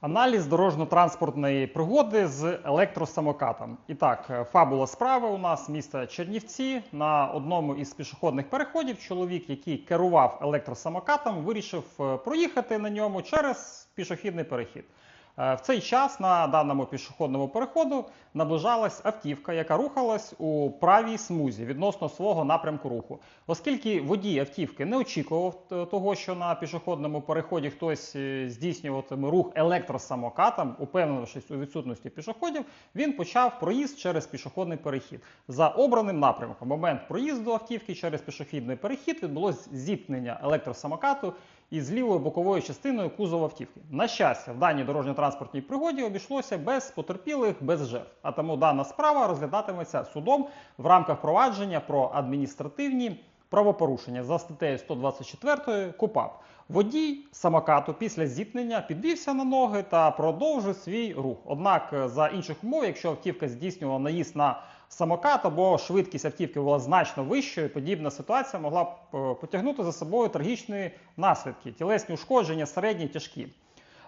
Аналіз дорожньо-транспортної пригоди з електросамокатом. І так, е, фабула справи у нас місто Чернівці. На одному із пішохідних переходів чоловік, який керував електросамокатом, вирішив е, проїхати на ньому через пішохідний перехід. Е, В цей час на даному пішохідному переходу наближалась автівка, яка рухалась у правій смузі відносно свого напрямку руху. Оскільки водій автівки не очікував того, що на пішохідному переході хтось е, здійснюватиме рух електросамокатом, упевнившись у відсутності пішоходів, він почав проїзд через пішохідний перехід. За обраним напрямком, момент проїзду автівки через пішохідний перехід відбулось зіткнення електросамокату із лівою боковою частиною кузова автівки. На щастя, в даній дорожньо-транспортній пригоді обійшлося без потерпілих, без жертв. А тому дана справа розглядатиметься судом в рамках провадження про адміністративні правопорушення за статтею 124 КУПАП. Водій самокату після зіткнення підвівся на ноги та продовжив свій рух. Однак, е, за інших умов, якщо автівка здійснювала наїзд на самокат або швидкість автівки була значно вищою, подібна ситуація могла б е, потягнути за собою трагічні наслідки, тілесні ушкодження, середні, тяжкі.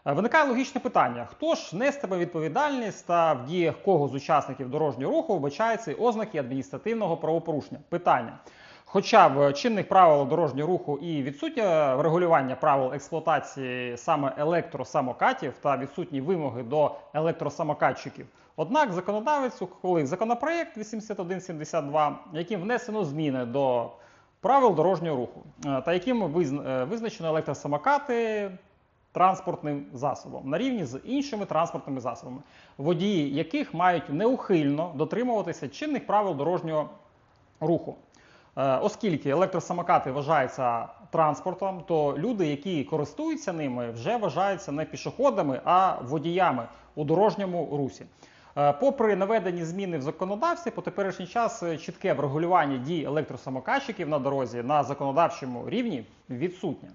Е, Виникає логічне питання: хто ж нестиме відповідальність та в діях кого з учасників дорожнього руху вбачаються ознаки адміністративного правопорушення? Питання. Хоча в чинних правилах дорожнього руху і відсутнє врегулювання правил експлуатації саме електросамокатів та відсутні вимоги до електросамокатчиків. Однак законодавець ухвалив законопроект 8172, яким внесено зміни до правил дорожнього руху, е, та яким е, визначено електросамокати транспортним засобом на рівні з іншими транспортними засобами, водії яких мають неухильно дотримуватися чинних правил дорожнього руху. Е, Оскільки електросамокати вважаються транспортом, то люди, які користуються ними, вже вважаються не пішоходами, а водіями у дорожньому русі. Е, Попри наведені зміни в законодавстві, по теперішній час е, чітке врегулювання дій електросамокатчиків на дорозі на законодавчому рівні відсутнє.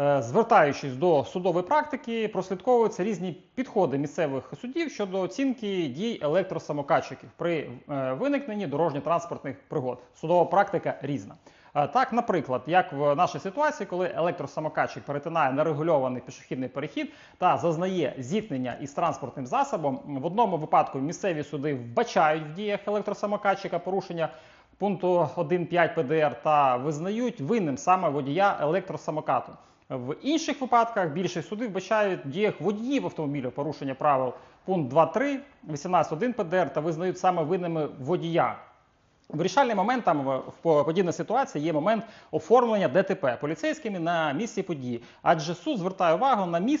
Е, Звертаючись до судової практики, прослідковуються різні підходи місцевих судів щодо оцінки дій електросамокатчиків при е, виникненні дорожньо-транспортних пригод. Судова практика різна. Е, Так, наприклад, як в нашій ситуації, коли електросамокатчик перетинає нерегульований пішохідний перехід та зазнає зіткнення із транспортним засобом, в одному випадку місцеві суди вбачають в діях електросамокатчика порушення пункту 1.5 ПДР та визнають винним саме водія електросамокату. В інших випадках більше суди вбачають в діях водіїв автомобіля порушення правил пункт 2.3, 18.1 ПДР та визнають саме винними водія. Вирішальний момент там в подібній ситуації є момент оформлення ДТП поліцейськими на місці події, адже суд звертає увагу на місце.